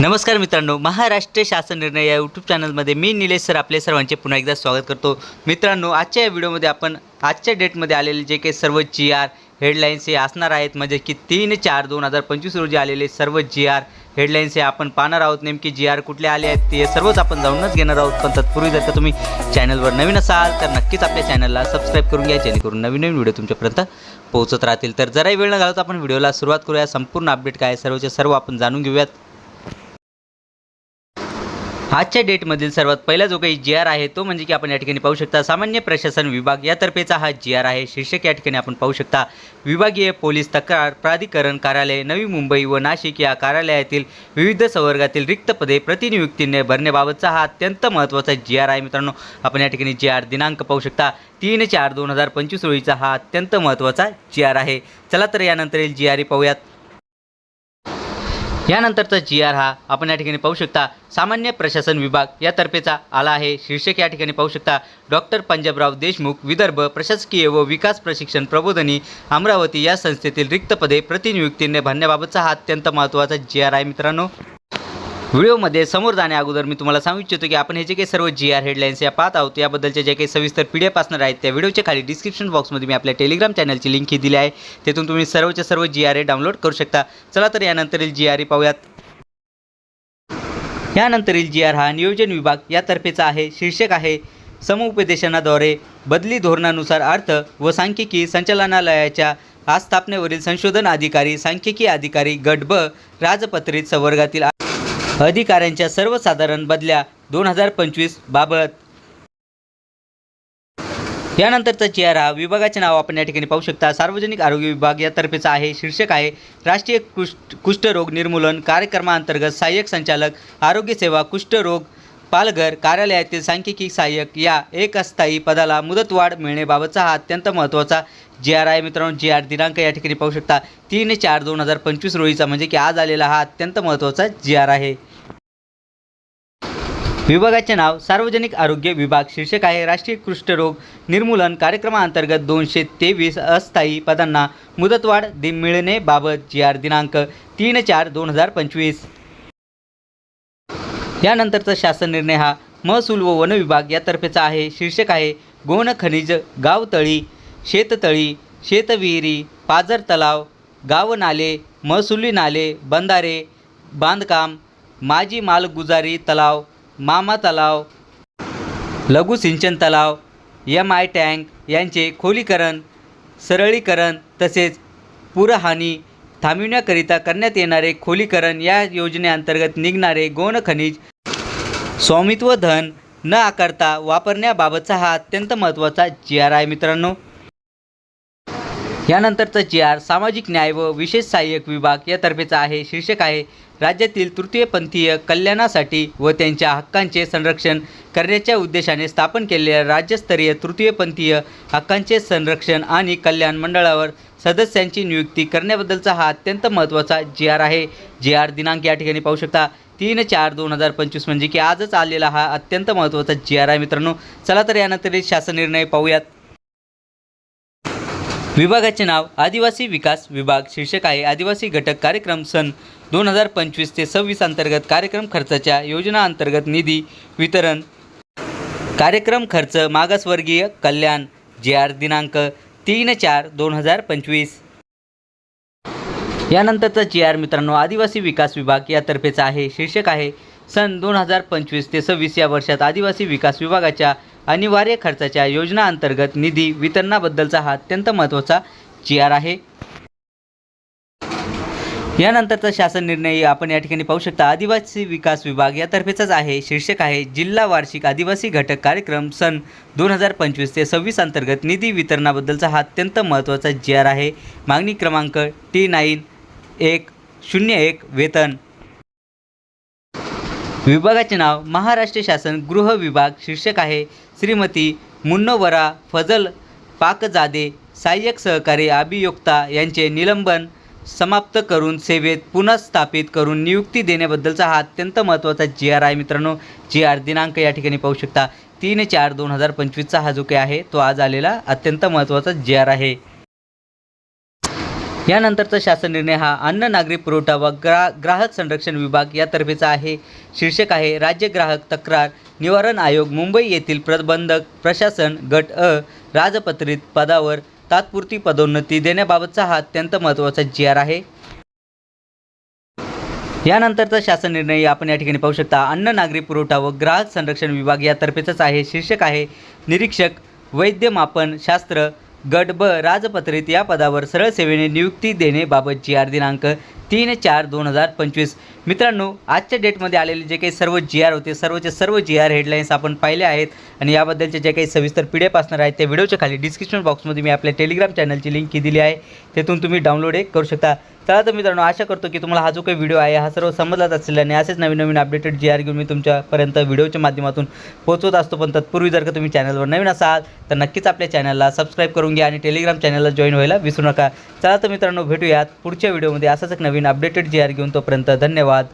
नमस्कार मित्रांनो महाराष्ट्र शासन निर्णय या यूट्यूब चॅनलमध्ये मी निलेश सर आपले सर्वांचे पुन्हा एकदा स्वागत करतो. मित्रांनो आजच्या या व्हिडिओमध्ये आपण आजच्या डेटमध्ये आलेले जे काही सर्व जी आर हेडलाईन्स हे असणार आहेत म्हणजे की तीन चार दोन हजार पंचवीस रोजी आलेले सर्व जी आर हेडलाईन्स हे आपण पाहणार आहोत. नेमकी जी आर कुठले आले आहेत ते सर्वच आपण जाऊनच घेणार आहोत. पण तत्पूर्वी जर का तुम्ही चॅनलवर नवीन असाल तर नक्कीच आपल्या चॅनलला सबस्क्राईब करून घ्या जेणेकरून नवीन नवीन व्हिडिओ तुमच्यापर्यंत पोहोचत राहतील. तर जराही वेळ न घालवता आपण व्हिडिओला सुरुवात करूया. संपूर्ण अपडेट काय सर्वचे सर्व आपण जाणून घेऊयात. आजच्या डेटमधील सर्वात पहिला जो काही जी आर आहे तो म्हणजे की आपण या ठिकाणी पाहू शकता सामान्य प्रशासन विभाग यातर्फेचा हा जी आर आहे. शीर्षक या ठिकाणी आपण पाहू शकता. विभागीय पोलीस तक्रार प्राधिकरण कार्यालय नवी मुंबई व नाशिक या कार्यालयातील विविध संवर्गातील रिक्त पदे प्रतिनियुक्तीने भरण्याबाबतचा हा अत्यंत महत्त्वाचा जी आर आहे. मित्रांनो आपण या ठिकाणी जी आर दिनांक पाहू शकता. तीन चार दोन हजार पंचवीस रोजीचा हा अत्यंत महत्त्वाचा जी आर आहे. चला तर यानंतर जी आर पाहूयात. यानंतरचा जी आर हा आपण या ठिकाणी पाहू शकता. सामान्य प्रशासन विभाग यातर्फेचा आला आहे. शीर्षक या ठिकाणी पाहू शकता. डॉक्टर पंजाबराव देशमुख विदर्भ प्रशासकीय व विकास प्रशिक्षण प्रबोधनी अमरावती या संस्थेतील रिक्त पदे प्रतिनियुक्तीने भरण्याबाबतचा हा अत्यंत महत्त्वाचा जी आर आहे मित्रांनो. व्हिडिओमध्ये समोर जाण्या अगोदर मी तुम्हाला सांगू इच्छितो की आपण हे जे काही सर्व जी आर हेडलाईन्स या पाहत आहोत याबद्दलचे जे काही सविस्तर पी डी एफ असणार आहेत त्या व्हिडिओच्या खाली डिस्क्रिप्शन बॉक्समध्ये मी आपल्या टेलिग्राम चॅनलची लिंक ही दिली आहे. तेथून तुम्ही सर्वच्या सर्व जी आर ए डाउनलोड करू शकता. चला तर यानंतरील जी आर ए पाहूयात. यानंतरील जी आर हा नियोजन विभाग यातर्फेचा आहे शीर्षक आहे समुपदेशनाद्वारे बदली धोरणानुसार अर्थ व सांख्यिकी संचालनालयाच्या आस्थापनेवरील संशोधन अधिकारी सांख्यिकी अधिकारी गट ब राजपत्रित संवर्गातील अधिकाऱ्यांच्या सर्वसाधारण बदल्या दोन हजार पंचवीस बाबत. यानंतरचा चेहरा विभागाचे नाव आपण या ठिकाणी पाहू शकता. सार्वजनिक आरोग्य विभाग यातर्फेचा आहे शीर्षक आहे राष्ट्रीय कुष्ठ कुष्ठरोग निर्मूलन कार्यक्रमाअंतर्गत सहाय्यक संचालक आरोग्य सेवा कुष्ठरोग पालघर कार्यालयातील सांख्यिकी सहाय्यक या एक अस्थायी पदाला मुदतवाढ मिळण्याबाबतचा हा अत्यंत महत्त्वाचा जी आर आहे. मित्रांनो जी आर दिनांक या ठिकाणी पाहू शकता तीन चार दोन हजार पंचवीस रोजीचा म्हणजे की आज आलेला हा अत्यंत महत्त्वाचा जी आर आहे. विभागाचे नाव सार्वजनिक आरोग्य विभाग शीर्षक आहे राष्ट्रीय कुष्ठरोग निर्मूलन कार्यक्रमाअंतर्गत दोनशे तेवीस अस्थायी पदांना मुदतवाढ दि मिळणेबाबत जी आर दिनांक तीन चार दोन हजार पंचवीस. यानंतरचा शासन निर्णय हा महसूल व वन विभाग यातर्फेचा आहे. शीर्षक आहे गोण खनिज गावतळी शेततळी शेतविहिरी पाझर तलाव गाव नाले महसुली नाले बंधारे बांधकाम माजी मालगुजारी तलाव मामा तलाव लघु सिंचन तलाव एम आय टँक यांचे खोलीकरण सरळीकरण तसेच पूरहानी थांबविण्याकरिता करण्यात येणारे खोलीकरण या योजनेअंतर्गत निघणारे गौण खनिज स्वामित्व धन न आकारता वापरण्याबाबतचा हा अत्यंत महत्त्वाचा जी आर आहे मित्रांनो. यानंतरचा जी आर सामाजिक न्याय व विशेष सहाय्यक विभाग यातर्फेचा आहे शीर्षक आहे राज्यातील तृतीयपंथीय कल्याणासाठी व त्यांच्या हक्कांचे संरक्षण करण्याच्या उद्देशाने स्थापन केलेल्या राज्यस्तरीय तृतीयपंथीय हक्कांचे संरक्षण आणि कल्याण मंडळावर सदस्यांची नियुक्ती करण्याबद्दलचा हा अत्यंत महत्त्वाचा जी आर आहे. जी आर दिनांक या ठिकाणी पाहू शकता. तीन चार दोन हजार पंचवीस म्हणजे की आजच आलेला हा अत्यंत महत्त्वाचा जी आर आहे मित्रांनो. चला तर यानंतर शासन निर्णय पाहूयात. विभागाचे नाव आदिवासी विकास विभाग शीर्षक आहे आदिवासी घटक कार्यक्रम सन दोन हजार पंचवीस ते सव्वीस अंतर्गत कार्यक्रम खर्चाच्या योजना अंतर्गत निधी वितरण. कार्यक्रम खर्च मागासवर्गीय कल्याण जे आर दिनांक तीन चार दोन हजार पंचवीस. यानंतरचा जी आर मित्रांनो आदिवासी विकास विभाग यातर्फेचा आहे शीर्षक आहे सन दोन हजार पंचवीस ते सव्वीस या वर्षात आदिवासी विकास विभागाच्या अनिवार्य खर्चाच्या योजना अंतर्गत निधी वितरणाबद्दलचा हा अत्यंत महत्त्वाचा जी आर आहे. यानंतरचा शासन निर्णय आपण या ठिकाणी पाहू शकता. आदिवासी विकास विभाग यातर्फेचाच आहे. शीर्षक आहे जिल्हा वार्षिक आदिवासी घटक कार्यक्रम सन दोन हजार पंचवीस ते सव्वीस अंतर्गत निधी वितरणाबद्दलचा हा अत्यंत महत्त्वाचा जी आर आहे. मागणी क्रमांक टी नाईन एक शून्य एक वेतन. विभागाचे नाव महाराष्ट्र शासन गृह विभाग शीर्षक आहे श्रीमती मुन्नवरा फजल पाकजादे सहाय्यक सहकारी अभियोक्ता यांचे निलंबन समाप्त करून सेवेत पुनर्स्थापित करून नियुक्ती देण्याबद्दलचा हा अत्यंत महत्त्वाचा जी आर आहे मित्रांनो. जी आर दिनांक या ठिकाणी पाहू शकता. तीन चार दोन हजार पंचवीसचा हा जो काही आहे तो आज आलेला अत्यंत महत्त्वाचा जी आर आहे. यानंतरचा शासन निर्णय हा अन्न नागरी पुरवठा व ग्रा ग्राहक संरक्षण विभाग यातर्फेचा आहे. शीर्षक आहे राज्य ग्राहक तक्रार निवारण आयोग मुंबई येथील प्रबंधक प्रशासन गट अ राजपत्रित पदावर तात्पुरती पदोन्नती देण्याबाबतचा हा अत्यंत महत्त्वाचा जी आर आहे. यानंतरचा शासन निर्णय आपण या ठिकाणी पाहू शकता. अन्न नागरी पुरवठा व ग्राहक संरक्षण विभाग यातर्फेचाच आहे. शीर्षक आहे निरीक्षक वैद्यमापन शास्त्र गट ब राजपत्रित या पदावर सरळ सेवेने नियुक्ती देणेबाबत जी आर दिनांक तीन चार दोन हजार पंचवीस. मित्रांनो आजच्या डेटमध्ये आलेले जे काही सर्व जी आर होते सर्वचे सर्व जी आर हेडलाईन्स आपण पाहिले आहेत आणि याबद्दलचे जे काही सविस्तर पी डी एफ असणार आहेत त्या व्हिडिओच्या खाली डिस्क्रिप्शन बॉक्समध्ये मी आपल्या टेलिग्राम चॅनलची लिंक दिली आहे. तेथून तुम्ही डाउनलोड करू शकता. चला तर मित्रांनो आशा करतो की तुम्हाला हा जो काही व्हिडिओ आहे हा सर्व समजलाच असेल आणि असेच नवीन नवीन अपडेटेड जी आर घेऊन मी तुमच्यापर्यंत व्हिडिओच्या माध्यमातून पोहोचवत असतो. पण तत्पूर्वी जर का तुम्ही चॅनलवर नवीन असाल तर नक्कीच आपल्या चॅनलला सबस्क्राईब करून घ्या आणि टेलिग्राम चॅनलला जॉईन व्हायला विसरू नका. चला तर मित्रांनो भेटूयात पुढच्या व्हिडिओमध्ये असंच एक नवीन अपडेटेड जी आर घेऊन तोपर्यंत धन्यवाद.